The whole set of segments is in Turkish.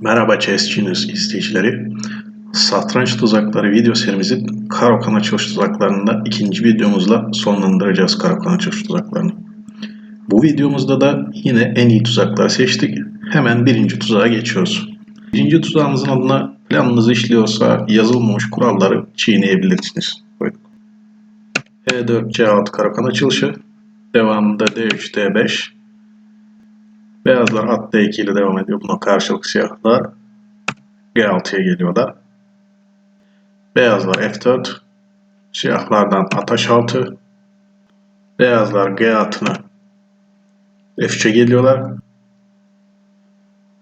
Merhaba Chess izleyicileri. Satranç tuzakları video serimizin Karokan açılış tuzaklarında ikinci videomuzla sonlandıracağız Karokan açılış tuzaklarını. Bu videomuzda da yine en iyi tuzakları seçtik. Hemen birinci tuzağa geçiyoruz. Birinci tuzağımızın adına planınız işliyorsa yazılmamış kuralları çiğneyebilirsiniz. Buyurun. E4, C6 Karokan açılışı. Devamında D3, D5. Beyazlar at D2 ile devam ediyor. Buna karşılık siyahlar G6'ya geliyorlar. Beyazlar F4. Siyahlardan at H6. Beyazlar G atını F3'e geliyorlar.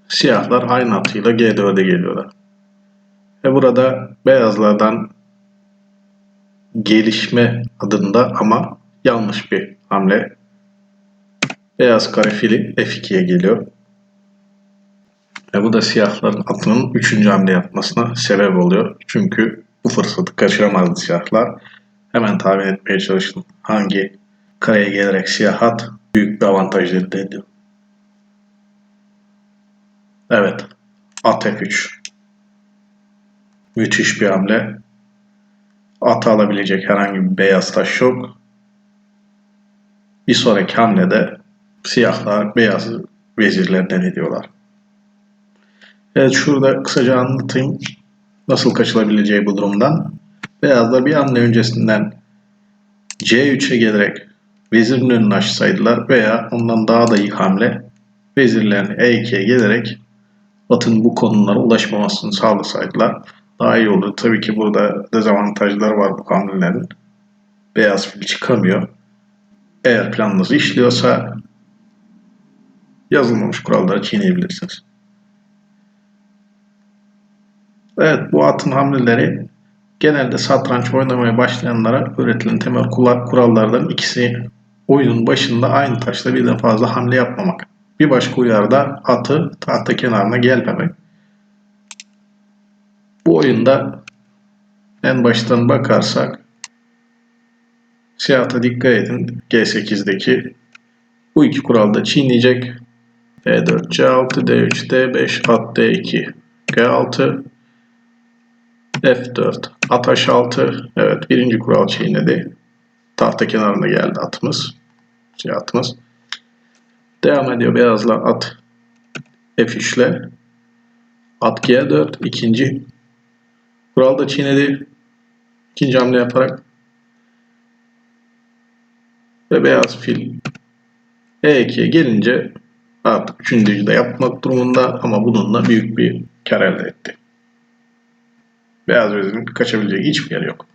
Siyahlar aynı atıyla G4'e geliyorlar. Ve burada beyazlardan gelişme adında ama yanlış bir hamle Beyaz kare fili F2'ye geliyor. Ve bu da siyahların atının 3. hamle yapmasına sebep oluyor. Çünkü bu fırsatı kaçıramazdı siyahlar. Hemen tahmin etmeye çalışın hangi kareye gelerek siyah at büyük bir avantaj elde ediyor. Evet. At F3. Müthiş bir hamle. At alabilecek herhangi bir beyaz taş yok. Bir sonraki hamlede siyahlar beyazı vezirlerden ediyorlar. Evet şurada kısaca anlatayım nasıl kaçılabileceği bu durumdan. Beyazlar bir hamle öncesinden C3'e gelerek vezirin önünü açsaydılar veya ondan daha da iyi hamle vezirlerini E2'ye gelerek atın bu konumlara ulaşmamasını sağlasaydılar daha iyi olur. Tabii ki burada dezavantajları var bu hamlelerin. Beyaz fil çıkamıyor. Eğer planınız işliyorsa yazılmamış kuralları çiğneyebilirsiniz. Evet bu atın hamleleri genelde satranç oynamaya başlayanlara öğretilen temel kurallardan ikisi oyunun başında aynı taşla birden fazla hamle yapmamak. Bir başka uyarda atı tahta kenarına gelmemek. Bu oyunda en baştan bakarsak siyahta dikkat edin G8'deki bu iki kuralda çiğneyecek D4, C6, D3, D5, at D2, G6, F4, at H6. Evet birinci kural çiğnedi. Tahta kenarına geldi atımız. Şey atımız. Devam ediyor beyazla at F3 ile. At G4 ikinci kural da çiğnedi. İkinci hamle yaparak ve beyaz fil E2'ye gelince artık üçüncüyü de yapmak durumunda ama bununla büyük bir kar elde etti. Beyaz vezirin kaçabileceği hiçbir yer yok.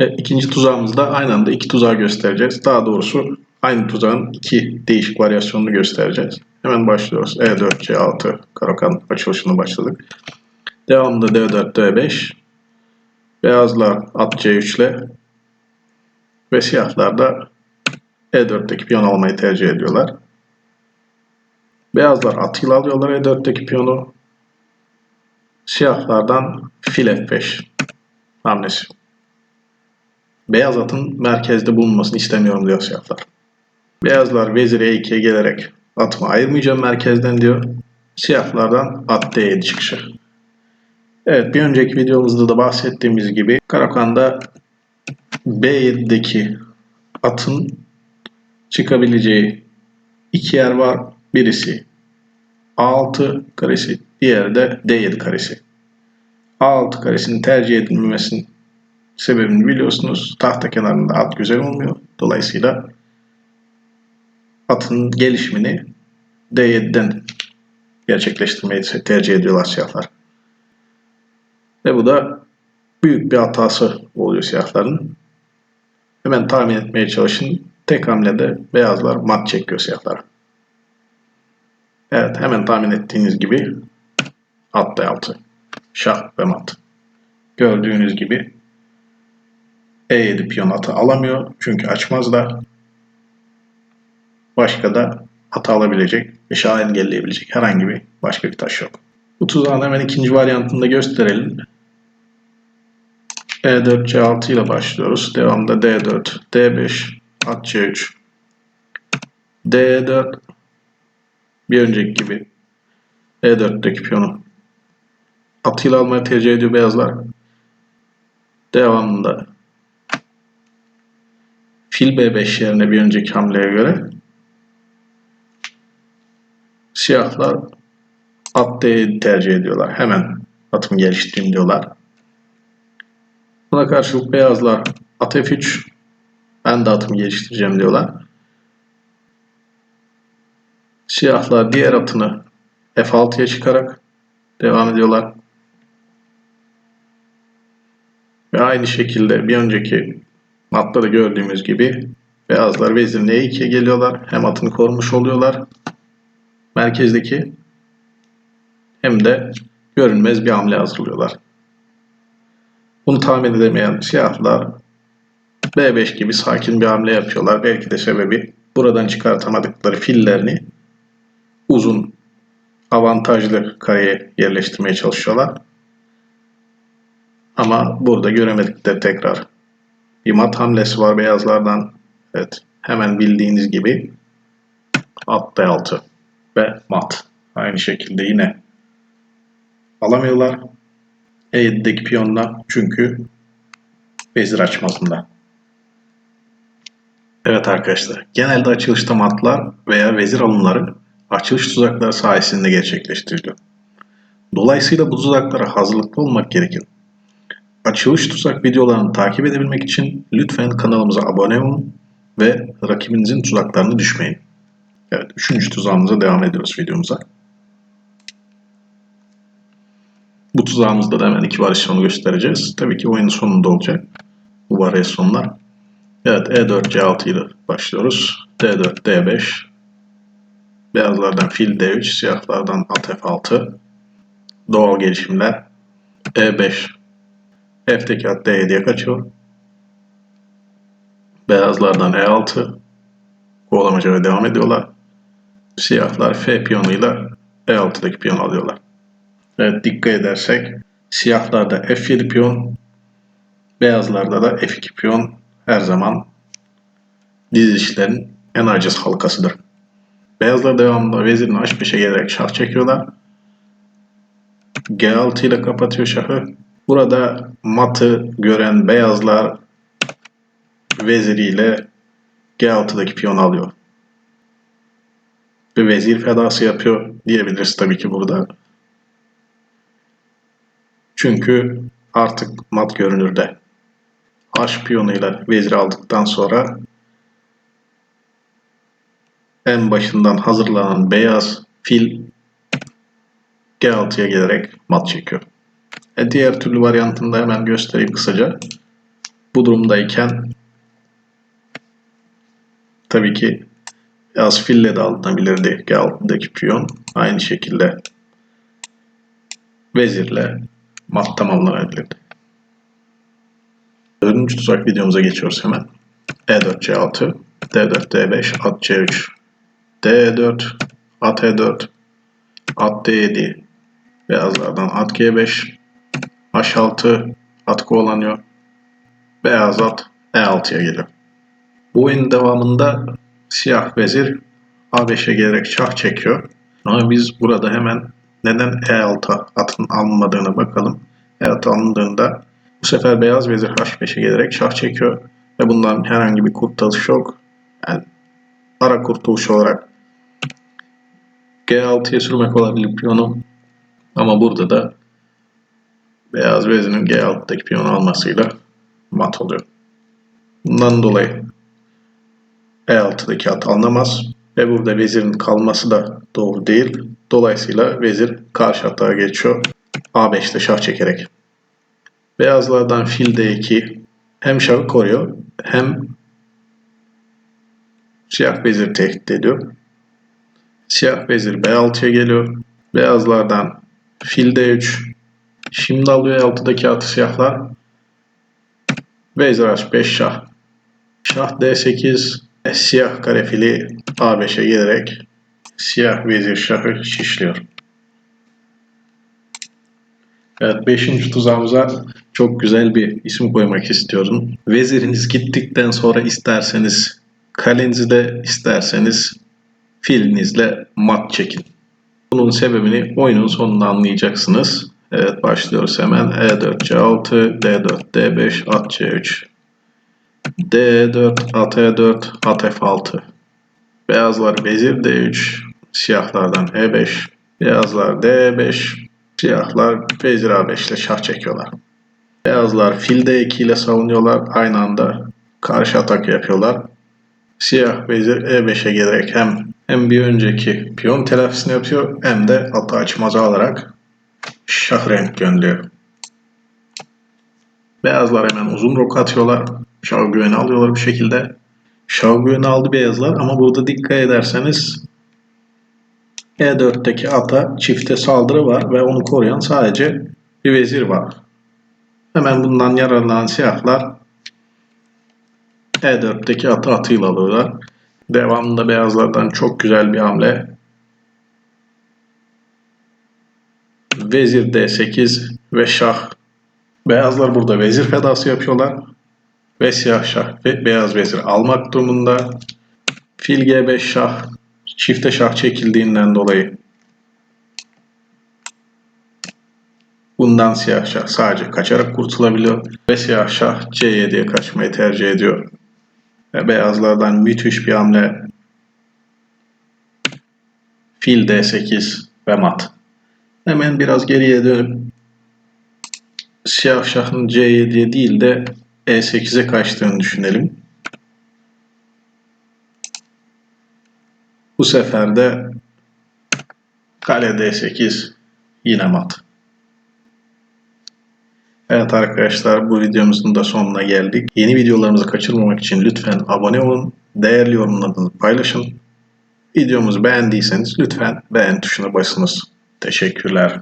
Ve ikinci tuzağımızda aynı anda iki tuzağı göstereceğiz. Daha doğrusu aynı tuzağın iki değişik varyasyonunu göstereceğiz. Hemen başlıyoruz. E4, C6 Karakan açılışını başladık. Devamında D4, D5. Beyazlar at C3 ile ve siyahlar da E4'teki piyon almayı tercih ediyorlar. Beyazlar atıyla alıyorlar E4'teki piyonu. Siyahlardan fil F5 hamlesi. Beyaz atın merkezde bulunmasını istemiyorum diyor siyahlar. Beyazlar vezir E2'ye gelerek atımı ayırmayacağım merkezden diyor. Siyahlardan at D7 çıkışı. Evet bir önceki videomuzda da bahsettiğimiz gibi Karakan'da B7'deki atın çıkabileceği iki yer var. Birisi A6 karesi, diğeri de D7 karesi. A6 karesinin tercih edilmemesinin sebebini biliyorsunuz. Tahta kenarında at güzel olmuyor. Dolayısıyla atın gelişimini D7'den gerçekleştirmeyi tercih ediyorlar siyahlar. Ve bu da büyük bir hatası oluyor siyahların. Hemen tahmin etmeye çalışın. Tek hamlede beyazlar mat çekiyor siyahlar. Evet hemen tahmin ettiğiniz gibi at d6. Şah ve mat. Gördüğünüz gibi E7 piyon atı alamıyor. Çünkü açmaz da başka da atı alabilecek ve şah engelleyebilecek herhangi bir başka bir taş yok. Bu tuzağın hemen ikinci varyantını da gösterelim. E4 C6 ile başlıyoruz. Devamında D4, D5, at C3, D4 bir önceki gibi E4'teki piyonu atıyla almayı tercih ediyor beyazlar. Devamında fil B5 yerine bir önceki hamleye göre siyahlar at D tercih ediyorlar. Hemen atımı geliştireyim diyorlar. Buna karşılık beyazlar at F3 ben de atımı geliştireceğim diyorlar. Siyahlar diğer atını F6'ya çıkarak devam ediyorlar. Ve aynı şekilde bir önceki da gördüğümüz gibi beyazlar vezir E2'ye geliyorlar. Hem atını korumuş oluyorlar. Merkezdeki hem de görünmez bir hamle hazırlıyorlar. Bunu tahmin edemeyen siyahlar B5 gibi sakin bir hamle yapıyorlar. Belki de sebebi buradan çıkartamadıkları fillerini uzun avantajlı kareye yerleştirmeye çalışıyorlar. Ama burada göremedikleri tekrar bir mat hamlesi var beyazlardan. Evet hemen bildiğiniz gibi at D6 ve mat. Aynı şekilde yine alamıyorlar. E7'deki piyonla çünkü vezir açmasında. Evet arkadaşlar, genelde açılışta matlar veya vezir alımları açılış tuzakları sayesinde gerçekleştiriliyor. Dolayısıyla bu tuzaklara hazırlıklı olmak gerekir. Açılış tuzak videolarını takip edebilmek için lütfen kanalımıza abone olun ve rakibinizin tuzaklarını düşmeyin. Evet, üçüncü tuzağımıza devam ediyoruz videomuza. Bu tuzağımızda da hemen iki varyasyonu göstereceğiz. Tabii ki oyunun sonunda olacak bu varyasyonlar. Evet E4 C6 ile başlıyoruz. D4 D5 Beyazlardan fil D3, siyahlardan at F6 Doğal gelişimler E5 F'teki at D7'ye kaçıyor. Beyazlardan E6 kovalamacaya devam ediyorlar. Siyahlar F piyonuyla E6'daki piyon alıyorlar. Evet dikkat edersek siyahlarda F7 piyon, beyazlarda da F2 piyon her zaman dizilişlerin en aciz halkasıdır. Beyazlar devamında vezirini H5'e gelerek şah çekiyorlar. G6 ile kapatıyor şahı. Burada matı gören beyazlar veziriyle G6'daki piyon alıyor. Ve vezir fedası yapıyor diyebiliriz tabii ki burada. Çünkü artık mat görünürde. H piyonuyla vezir aldıktan sonra en başından hazırlanan beyaz fil G6'ya gelerek mat çekiyor. E diğer türlü varyantını da hemen göstereyim kısaca. Bu durumdayken tabii ki beyaz fille de alınabilirdi G6'daki piyon. Aynı şekilde vezirle mat tamamlanabilirdi. Dördüncü tuzak videomuza geçiyoruz hemen. E4 C6, D4 D5, at C3, D4, at E4, at D7, beyazlardan at G5, H6, at kovalanıyor. Beyaz at E6'ya geliyor. Bu oyun devamında siyah vezir A5'e gelerek şah çekiyor. Ama biz burada hemen neden E6 atın alınmadığını bakalım. E6 alındığında bu sefer beyaz vezir H5'e gelerek şah çekiyor. Ve bundan herhangi bir kurtuluş yok. Yani ara kurtuluş olarak G6'ya sürmek olabilir piyonu. Ama burada da beyaz vezinin G6'daki piyonu almasıyla mat oluyor. Bundan dolayı E6'daki at alınamaz. Ve burada vezirin kalması da doğru değil. Dolayısıyla vezir karşı hata geçiyor. A5'te şah çekerek. Beyazlardan fil D2 hem şahı koruyor hem siyah vezir tehdit ediyor. Siyah vezir B6'ya geliyor. Beyazlardan fil D3 şimdi alıyor 6'daki atı siyahlar. Vezir H5 şah. Şah D8 e, siyah kare fili A5'e gelerek siyah vezir şahı şişliyor. Evet 5. tuzağımıza çok güzel bir isim koymak istiyorum. Veziriniz gittikten sonra isterseniz kalenizi de isterseniz filinizle mat çekin. Bunun sebebini oyunun sonunda anlayacaksınız. Evet başlıyoruz hemen. E E4 C6, D4 D5, at C3. D4, at E4, at F6. Beyazlar vezir D3, siyahlardan E5. Beyazlar D5, siyahlar vezir A5 ile şah çekiyorlar. Beyazlar fil D2 ile savunuyorlar. Aynı anda karşı atak yapıyorlar. Siyah vezir E5'e gelerek hem hem bir önceki piyon telafisini yapıyor hem de atı açmaza alarak şah renk gönderiyor. Beyazlar hemen uzun rok atıyorlar. Şah güveni alıyorlar bu şekilde. Şah güveni aldı beyazlar ama burada dikkat ederseniz E4'teki ata çifte saldırı var ve onu koruyan sadece bir vezir var. Hemen bundan yararlanan siyahlar E4'teki atı atıyla alıyorlar. Devamında beyazlardan çok güzel bir hamle. Vezir D8 ve şah. Beyazlar burada vezir fedası yapıyorlar. Ve siyah şah ve beyaz vezir almak durumunda. Fil G5 şah. Çifte şah çekildiğinden dolayı. Bundan siyah şah sadece kaçarak kurtulabiliyor. Ve siyah şah C7'ye kaçmayı tercih ediyor. Ve beyazlardan müthiş bir hamle. Fil D8 ve mat. Hemen biraz geriye dönüp siyah şahın C7'ye değil de E8'e kaçtığını düşünelim. Bu sefer de kale D8 yine mat. Evet arkadaşlar bu videomuzun da sonuna geldik. Yeni videolarımızı kaçırmamak için lütfen abone olun. Değerli yorumlarınızı paylaşın. Videomuzu beğendiyseniz lütfen beğen tuşuna basınız. Teşekkürler.